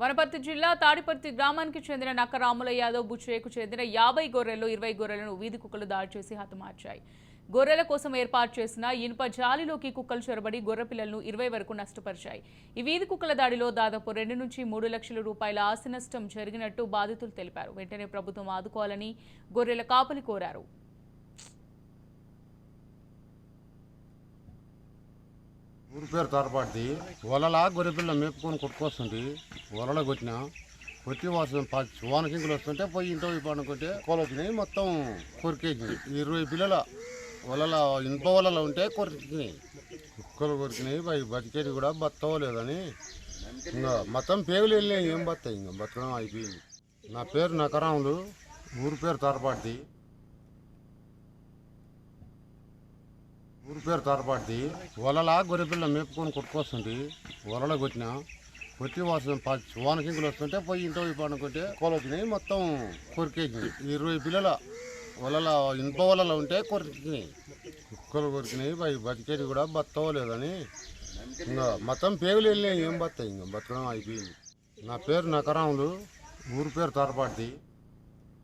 వనపర్తి జిల్లా తాడిపర్తి గ్రామానికి చెందిన నక్కరాముల యాదవ్ బుచ్చేకు చెందిన యాభై గొర్రెలు ఇరవై గొర్రెలను వీధి కుక్కలు దాడి చేసి హతమార్చాయి. గొర్రెల కోసం ఏర్పాటు చేసిన ఇనుప జాలిలోకి కుక్కలు చొరబడి గొర్రె పిల్లలను ఇరవై వరకు నష్టపరిచాయి. ఈ వీధి కుక్కల దాడిలో దాదాపు రెండు నుంచి మూడు లక్షల రూపాయల ఆస్తి నష్టం జరిగినట్టు బాధితులు తెలిపారు. వెంటనే ప్రభుత్వం ఆదుకోవాలని గొర్రెల కాపలి కోరారు. ఊరి పేరు తోరపాటిది వలలా గొర్రెపిల్ల మేపుకొని కొట్టుకొస్తుంది. వలలో కొట్టిన కొట్టి వాసం వానకింకులు వస్తుంటే పోయి ఇంట్లో పోయి పండుకుంటే కోలొచ్చినాయి మొత్తం కొరికేసినాయి. ఇరవై పిల్లల వలల ఇనుప వలలు ఉంటే కొరికినాయి కుక్కలు కొరికినాయి బతికేది కూడా బతవలేదని ఇంకా మొత్తం పేగులు వెళ్ళినాయి ఏం బతాయి ఇంకా బతకడం అయిపోయింది. నా పేరు నకరాములు ఊరి పేరు తోరపాటిది ఊరి పేరు తోరపాటిది వలలా గొర్రెపిల్ల మేపుకొని కొట్టుకొస్తుంది. వలలో కొట్టిన కొట్టి వాసం వానకింకులు వస్తుంటే పోయి ఇంట్లో పోయి పండుకుంటే కోలు వచ్చినాయి మొత్తం కొరికేసినాయి ఇరవై పిల్లల వలల ఇనుప వలలు ఉంటే కొరికినాయి కుక్కలు కొరికినాయి బతికేది కూడా బతవలేదని ఇంకా మొత్తం పేగులు వెళ్ళినాయి ఏం బతాయి ఇంకా బతకడం అయిపోయింది. నా పేరు నకరాములు ఊరి పేరు తోరపాటిది